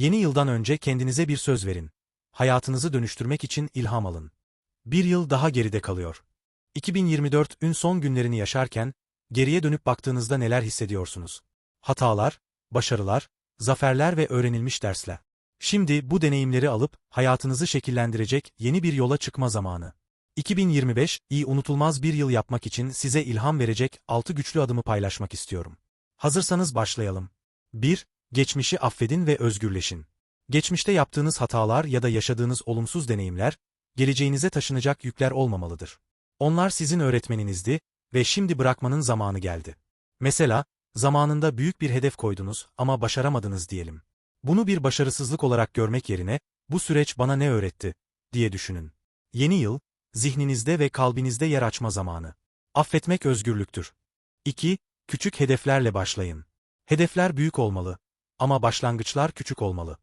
Yeni yıldan önce kendinize bir söz verin. Hayatınızı dönüştürmek için ilham alın. Bir yıl daha geride kalıyor. 2024'ün son günlerini yaşarken, geriye dönüp baktığınızda neler hissediyorsunuz? Hatalar, başarılar, zaferler ve öğrenilmiş dersler. Şimdi bu deneyimleri alıp hayatınızı şekillendirecek yeni bir yola çıkma zamanı. 2025, iyi unutulmaz bir yıl yapmak için size ilham verecek 6 güçlü adımı paylaşmak istiyorum. Hazırsanız başlayalım. 1. Geçmişi affedin ve özgürleşin. Geçmişte yaptığınız hatalar ya da yaşadığınız olumsuz deneyimler, geleceğinize taşınacak yükler olmamalıdır. Onlar sizin öğretmeninizdi ve şimdi bırakmanın zamanı geldi. Mesela, zamanında büyük bir hedef koydunuz ama başaramadınız diyelim. Bunu bir başarısızlık olarak görmek yerine, bu süreç bana ne öğretti, diye düşünün. Yeni yıl, zihninizde ve kalbinizde yer açma zamanı. Affetmek özgürlüktür. 2. Küçük hedeflerle başlayın. Hedefler büyük olmalı. Ama başlangıçlar küçük olmalı.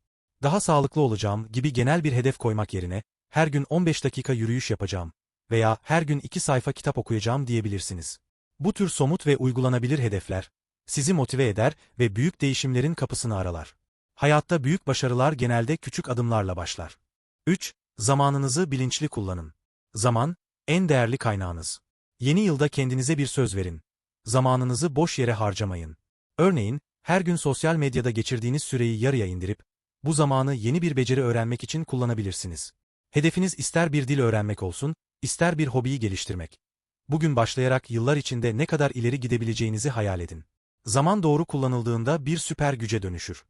Daha sağlıklı olacağım gibi genel bir hedef koymak yerine, her gün 15 dakika yürüyüş yapacağım veya her gün 2 sayfa kitap okuyacağım diyebilirsiniz. Bu tür somut ve uygulanabilir hedefler, sizi motive eder ve büyük değişimlerin kapısını aralar. Hayatta büyük başarılar genelde küçük adımlarla başlar. 3. Zamanınızı bilinçli kullanın. Zaman, en değerli kaynağınız. Yeni yılda kendinize bir söz verin. Zamanınızı boş yere harcamayın. Örneğin, her gün sosyal medyada geçirdiğiniz süreyi yarıya indirip, bu zamanı yeni bir beceri öğrenmek için kullanabilirsiniz. Hedefiniz ister bir dil öğrenmek olsun, ister bir hobiyi geliştirmek. Bugün başlayarak yıllar içinde ne kadar ileri gidebileceğinizi hayal edin. Zaman doğru kullanıldığında bir süper güce dönüşür.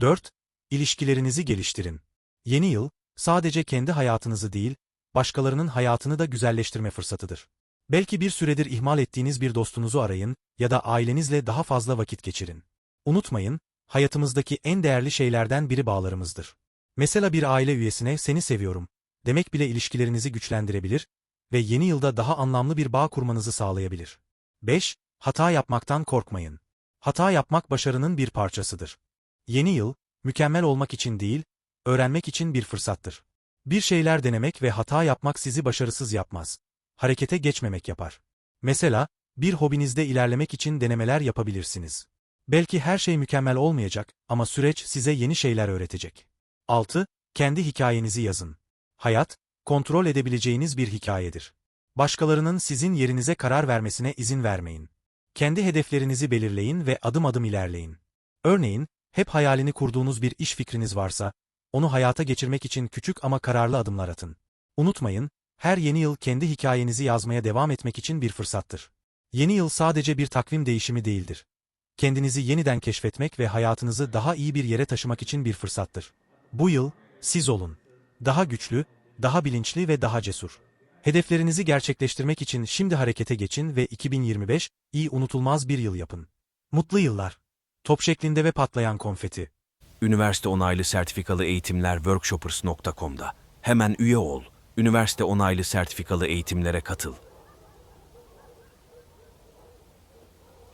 4. İlişkilerinizi geliştirin. Yeni yıl, sadece kendi hayatınızı değil, başkalarının hayatını da güzelleştirme fırsatıdır. Belki bir süredir ihmal ettiğiniz bir dostunuzu arayın ya da ailenizle daha fazla vakit geçirin. Unutmayın, hayatımızdaki en değerli şeylerden biri bağlarımızdır. Mesela bir aile üyesine seni seviyorum demek bile ilişkilerinizi güçlendirebilir ve yeni yılda daha anlamlı bir bağ kurmanızı sağlayabilir. 5. Hata yapmaktan korkmayın. Hata yapmak başarının bir parçasıdır. Yeni yıl, mükemmel olmak için değil, öğrenmek için bir fırsattır. Bir şeyler denemek ve hata yapmak sizi başarısız yapmaz. Harekete geçmemek yapar. Mesela, bir hobinizde ilerlemek için denemeler yapabilirsiniz. Belki her şey mükemmel olmayacak ama süreç size yeni şeyler öğretecek. 6. Kendi hikayenizi yazın. Hayat, kontrol edebileceğiniz bir hikayedir. Başkalarının sizin yerinize karar vermesine izin vermeyin. Kendi hedeflerinizi belirleyin ve adım adım ilerleyin. Örneğin, hep hayalini kurduğunuz bir iş fikriniz varsa, onu hayata geçirmek için küçük ama kararlı adımlar atın. Unutmayın, her yeni yıl kendi hikayenizi yazmaya devam etmek için bir fırsattır. Yeni yıl sadece bir takvim değişimi değildir. Kendinizi yeniden keşfetmek ve hayatınızı daha iyi bir yere taşımak için bir fırsattır. Bu yıl, siz olun. Daha güçlü, daha bilinçli ve daha cesur. Hedeflerinizi gerçekleştirmek için şimdi harekete geçin ve 2025, iyi unutulmaz bir yıl yapın. Mutlu yıllar. Top şeklinde ve patlayan konfeti. Üniversite onaylı sertifikalı eğitimler workshoppers.com'da. Hemen üye ol. Üniversite onaylı sertifikalı eğitimlere katıl.